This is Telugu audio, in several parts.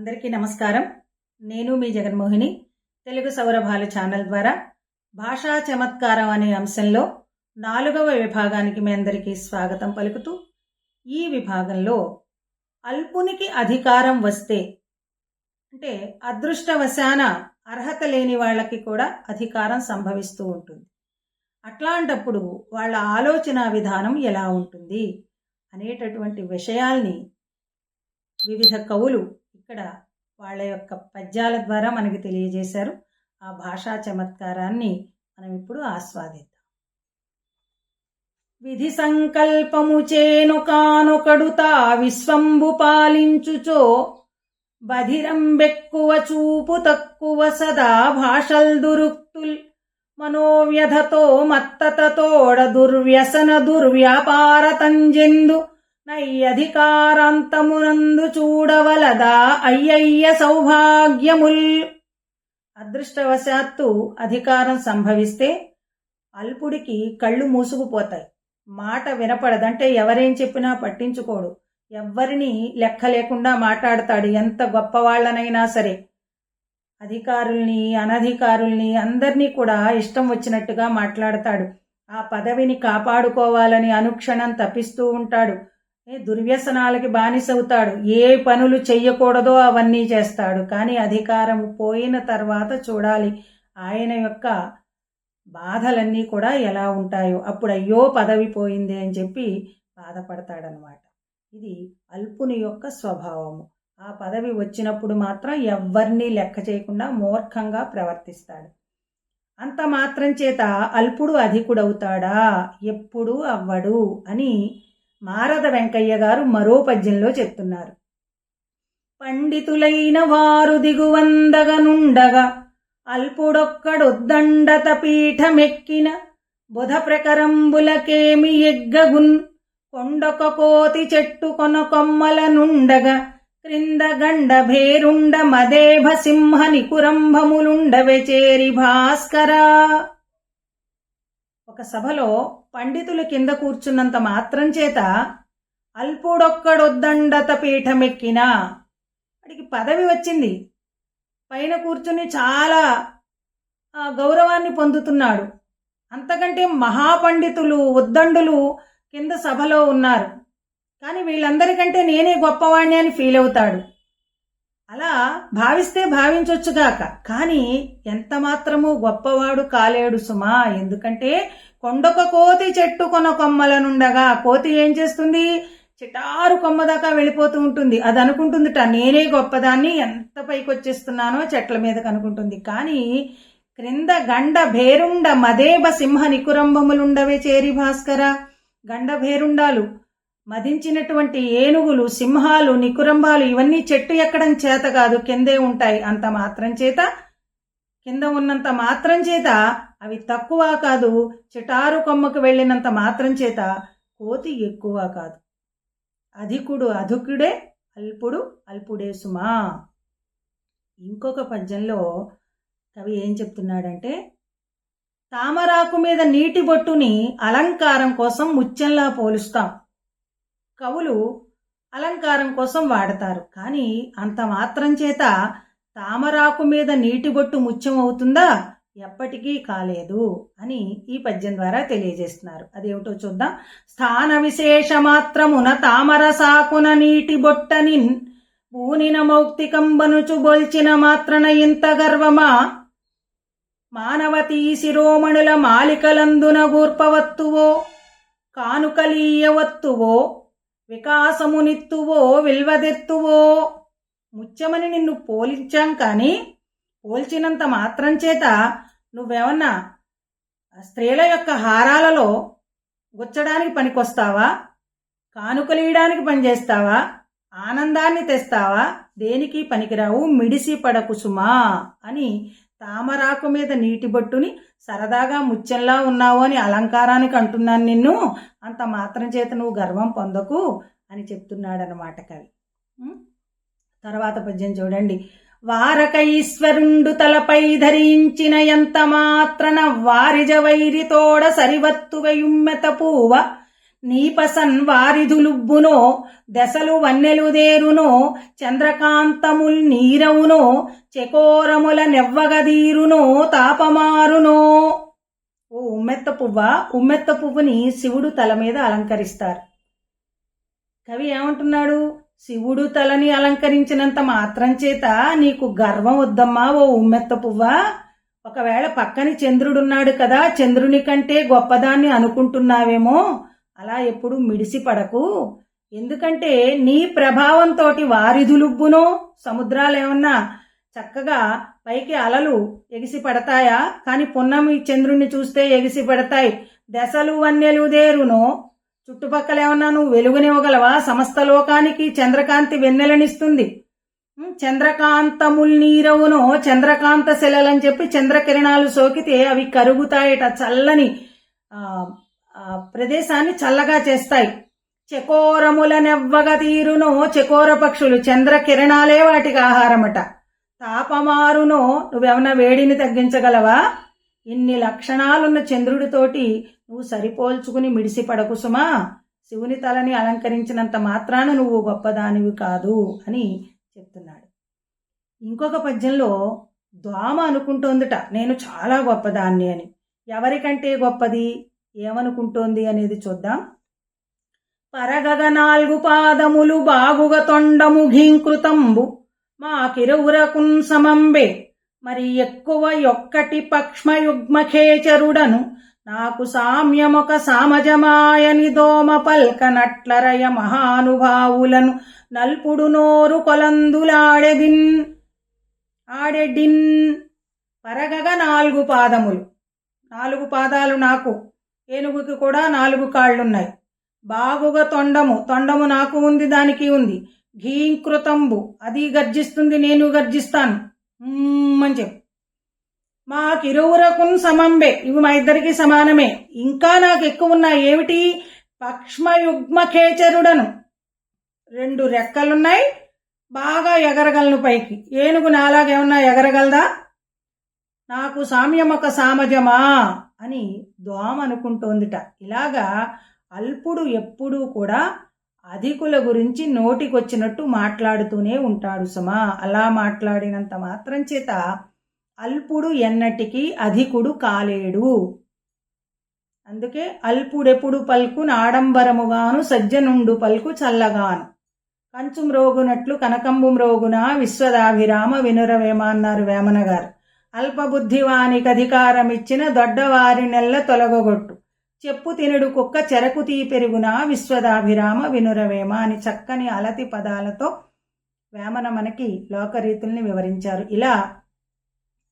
అందరికీ నమస్కారం. నేను మీ జగన్మోహిని. తెలుగు సౌరభాలు ఛానల్ ద్వారా భాషా చమత్కారం అనే అంశంలో నాలుగవ విభాగానికి మీ అందరికీ స్వాగతం పలుకుతూ ఈ విభాగంలో అల్పునికి అధికారం వస్తే అంటే అదృష్టవశాన అర్హత లేని వాళ్ళకి కూడా అధికారం సంభవిస్తూ ఉంటుంది. అట్లాంటప్పుడు వాళ్ళ ఆలోచన విధానం ఎలా ఉంటుంది అనేటటువంటి విషయాల్ని వివిధ కవులు ఇక్కడ వాళ్ళ యొక్క పద్యాల ద్వారా మనకి తెలియజేశారు. ఆ భాషా చమత్కారాన్ని మనం ఇప్పుడు ఆస్వాదిద్దాం. విధి సంకల్పము చేను కానొకడుతా విశ్వంబు పాలించుచో బధిరంబెక్కువ చూపు తక్కువ సదా భాషల్ దురుక్తుల్ మనోవ్యధతో మత్తతతోడ దుర్వ్యసన తంజెందు నై అధికారాంతమునందు చూడవలదా అయ్యయ్య సౌభాగ్యముల్? అదృష్టవశాత్తు అధికారం సంభవిస్తే అల్పుడికి కళ్ళు మూసుకుపోతాయి. మాట వినపడదంటే ఎవరేం చెప్పినా పట్టించుకోడు. ఎవ్వరిని లెక్క లేకుండా మాట్లాడతాడు. ఎంత గొప్పవాళ్ళనైనా సరే. అధికారుల్ని అనధికారుల్ని అందరినీ కూడా ఇష్టం వచ్చినట్టుగా మాట్లాడతాడు. ఆ పదవిని కాపాడుకోవాలని అనుక్షణం తప్పిస్తూ ఉంటాడు. దుర్వ్యసనాలకి బానిసవుతాడు. ఏ పనులు చెయ్యకూడదో అవన్నీ చేస్తాడు. కానీ అధికారం పోయిన తర్వాత చూడాలి. ఆయన యొక్క బాధలన్నీ కూడా ఎలా ఉంటాయో. అప్పుడు అయ్యో పదవి పోయింది అని చెప్పి బాధపడతాడనమాట. ఇది అల్పుని యొక్క స్వభావము. ఆ పదవి వచ్చినప్పుడు మాత్రం ఎవ్వరినీ లెక్క చేయకుండా మూర్ఖంగా ప్రవర్తిస్తాడు. అంత మాత్రం చేత అల్పుడు అధికుడవుతాడా? ఎప్పుడు అవ్వడు అని మారద వెంకయ్య గారు మరో పద్యంలో చెప్తున్నారు. పండితులైన వారు దిగువందగనుండగా అల్పుడొక్కడొద్దండత పీఠమెక్కిన బుధ ప్రకరంబులకేమి ఎగ్గగున్ కొండొక కోతి చెట్టు కొనకొమ్మల నుండగా క్రింద గండ భేరుండ మదేభ సింహ నికురంభములుండవె చేరి భాస్కరా ఒక సభలో పండితులు కింద కూర్చున్నంత మాత్రం చేత అల్పుడొక్కడొద్దండత పీఠమెక్కినా. వాడికి పదవి వచ్చింది. పైన కూర్చుని చాలా గౌరవాన్ని పొందుతున్నాడు. అంతకంటే మహాపండితులు ఉద్దండులు కింద సభలో ఉన్నారు. కానీ వీళ్ళందరికంటే నేనే గొప్పవాణ్ణి అని ఫీల్ అవుతాడు అలా భావిస్తే భావించొచ్చుగాక కానీ ఎంత మాత్రము గొప్పవాడు కాలేడు సుమా? ఎందుకంటే కొండొక కోతి చెట్టు కొన కొమ్మలనుండగా కోతి ఏం చేస్తుంది? చిటారు కొమ్మ దాకా వెళ్ళిపోతూ ఉంటుంది. అది అనుకుంటుందిట నేనే గొప్పదాన్ని ఎంత పైకి వచ్చేస్తున్నానో చెట్ల మీదకి అనుకుంటుంది. కానీ క్రింద గండ భేరుండ మదేబ సింహ నికురంభములుండవే చేరి భాస్కర. గండ భేరుండాలు మదించినటువంటి ఏనుగులు సింహాలు నికురంబాలు ఇవన్నీ చెట్టు ఎక్కడం చేత కాదు కిందే ఉంటాయి అంత మాత్రం చేత. కింద ఉన్నంత మాత్రం చేత అవి తక్కువ కాదు చిటారు కొమ్మకు వెళ్ళినంత మాత్రం చేత కోతి ఎక్కువ కాదు. అధికుడు అధుకుడే అల్పుడు అల్పుడే సుమా. ఇంకొక పద్యంలో కవి ఏం చెప్తున్నాడంటే తామరాకు మీద నీటి బొట్టుని అలంకారం కోసం ముత్యంలా పోలుస్తాం. కవులు అలంకారం కోసం వాడతారు. కానీ అంత మాత్రం చేత తామరాకు మీద నీటి బొట్టు ముత్యం అవుతుందా? ఎప్పటికీ కాలేదు అని ఈ పద్యం ద్వారా తెలియజేస్తున్నారు. అదేమిటో చూద్దాం. స్థాన విశేష మాత్రమున తామర సాకున నీటి బొట్టని పూనిన మౌక్తికంబనుచు బొల్చిన మాత్రన ఇంత గర్వమా? మానవతీ శిరోమణుల మాలికలందున గూర్పవత్తువో? కానుకలీయవత్తువో? వికాసమునిత్తువో విల్వదెత్తువో. ముత్యమని నిన్ను పోలించాం కానీ పోల్చినంత మాత్రం చేత నువ్వేమన్నా స్త్రీల యొక్క హారాలలో గుచ్చడానికి పనికొస్తావా? కానుకలీయడానికి పనిచేస్తావా? ఆనందాన్ని తెస్తావా? దేనికి పనికిరావు? మిడిసి పడకుసుమా అని తామరాకు మీద నీటి బొట్టుని సరదాగా ముత్యంలా ఉన్నావు అని అలంకారానికి అంటున్నాను నిన్ను. అంత మాత్రం చేత నువ్వు గర్వం పొందకు అని చెప్తున్నాడనమాట కవి. తర్వాత పద్యం చూడండి. వారకైశ్వరుండు తలపై ధరించిన ఎంత మాత్రన వారిజ వైరితోడ సరివత్తువయుమ్మెత పూవ నీపసన్ వారిధులుబ్బునో దశలు వన్నెలుదేరునో చంద్రకాంతముల్ నీరవునో చెకోరముల నెవ్వగదీరునో తాపమారునో. ఓ ఉమ్మెత్త పువ్వ? ఉమ్మెత్త పువ్వుని శివుడు తల మీద అలంకరిస్తారు. కవి ఏమంటున్నాడు? శివుడు తలని అలంకరించినంత మాత్రం చేత నీకు గర్వం వద్దమ్మా ఓ ఉమ్మెత్త పువ్వా? ఒకవేళ పక్కని చంద్రుడున్నాడు కదా చంద్రుని కంటే గొప్పదాన్ని అనుకుంటున్నావేమో? అలా ఎప్పుడు మిడిసి పడకు. ఎందుకంటే నీ ప్రభావంతో వారిధులుబ్బునో సముద్రాలు ఏమన్నా చక్కగా పైకి అలలు ఎగిసి పడతాయా? కానీ పున్నమి చంద్రుణ్ణి చూస్తే ఎగిసి పడతాయి. దశలు వన్నెలుదేరునో చుట్టుపక్కల ఏమన్నా నువ్వు వెలుగునివ్వగలవా? సమస్త లోకానికి చంద్రకాంతి వెన్నెలనిస్తుంది. చంద్రకాంతముల్ నీరవును చంద్రకాంత శిలలని చెప్పి చంద్రకిరణాలు సోకితే అవి కరుగుతాయట చల్లని ప్రదేశాన్ని చల్లగా చేస్తాయి. చకోరముల నెవ్వగ తీరును చకోర పక్షులు చంద్ర కిరణాలే వాటికి ఆహారమట. తాపమారునో నువ్వేమన్నా వేడిని తగ్గించగలవా? ఇన్ని లక్షణాలున్న చంద్రుడితోటి నువ్వు సరిపోల్చుకుని మిడిసి పడకు సుమా. శివుని తలని అలంకరించినంత మాత్రాన నువ్వు గొప్పదానివి కాదు అని చెప్తున్నాడు. ఇంకొక పద్యంలో దోమ అనుకుంటోందిట నేను చాలా గొప్పదాన్ని అని. ఎవరికంటే గొప్పది? ఏమనుకుంటోంది అనేది చూద్దాం. పరగగ నాలుగు పాదములు బాగుగ తొండము ఘీంకృతంబు మా కిరువురకున్ సమంబే మరి ఎక్కువ యొక్కటి పక్ష్మయుగ్మఖేచరుడను నాకు సామ్యమొక సామజమాయని దోమ పల్కనట్లరయ మహానుభావులను నల్పుడు నోరు కొలందులాడెదిన్ ఆడెడిన్. పరగగ నాలుగు పాదములు. నాలుగు పాదాలు నాకు. ఏనుగుకి కూడా నాలుగు కాళ్ళున్నాయి. బాగుగా తొండము. తొండము నాకు ఉంది దానికి ఉంది. ఘీంకృతంబు. అది గర్జిస్తుంది నేను గర్జిస్తాను. అని చెప్పు. మాకిరువురకున్ సమంబే. ఇవి మా ఇద్దరికి సమానమే. ఇంకా నాకు ఎక్కువ ఉన్నాయి. ఏమిటి? పక్ష్మయుగ్మఖేచరుడను రెండు రెక్కలున్నాయి. బాగా ఎగరగలను పైకి. ఏనుగు నాలాగేమన్నా ఎగరగలదా? నాకు సామ్యం ఒక సామజమా? అని దోమ అనుకుంటోందిట. ఇలాగా అల్పుడు ఎప్పుడూ కూడా అధికుల గురించి నోటికొచ్చినట్టు మాట్లాడుతూనే ఉంటాడు సుమా. అలా మాట్లాడినంత మాత్రం చేత అల్పుడు ఎన్నటికీ అధికుడు కాలేడు. అందుకే అల్పుడెప్పుడు పల్కు నాడంబరముగాను సజ్జనుండు పల్కు చల్లగాను. కంచు రోగునట్లు కనకంబు రోగున విశ్వదాభిరామ వినురవేమ అన్నారు వేమన గారు. అల్పబుద్ధివానికి అధికారమిచ్చిన దొడ్డవారి నెల్ల తొలగొట్టు చెప్పు తినుడు కుక్క చెరకు తీ పెరుగునా విశ్వదాభిరామ వినురవేమ అని చక్కని అలతి పదాలతో వేమన మనకి లోకరీతుల్ని వివరించారు. ఇలా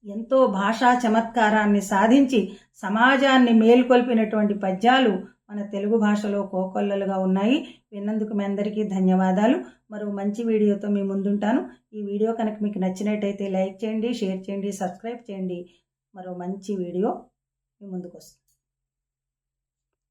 ఎంతో భాషా చమత్కారాన్ని సాధించి సమాజాన్ని మేల్కొల్పినటువంటి పద్యాలు మన తెలుగు భాషలో కోకొల్లలుగా ఉన్నాయి. విన్నందుకు మీ అందరికీ ధన్యవాదాలు. మరో మంచి వీడియోతో మీ ముందుంటాను. ఈ వీడియో కనుక మీకు నచ్చినట్టయితే లైక్ చేయండి షేర్ చేయండి సబ్స్క్రైబ్ చేయండి. మరో మంచి వీడియో మీ ముందుకు వస్తుంది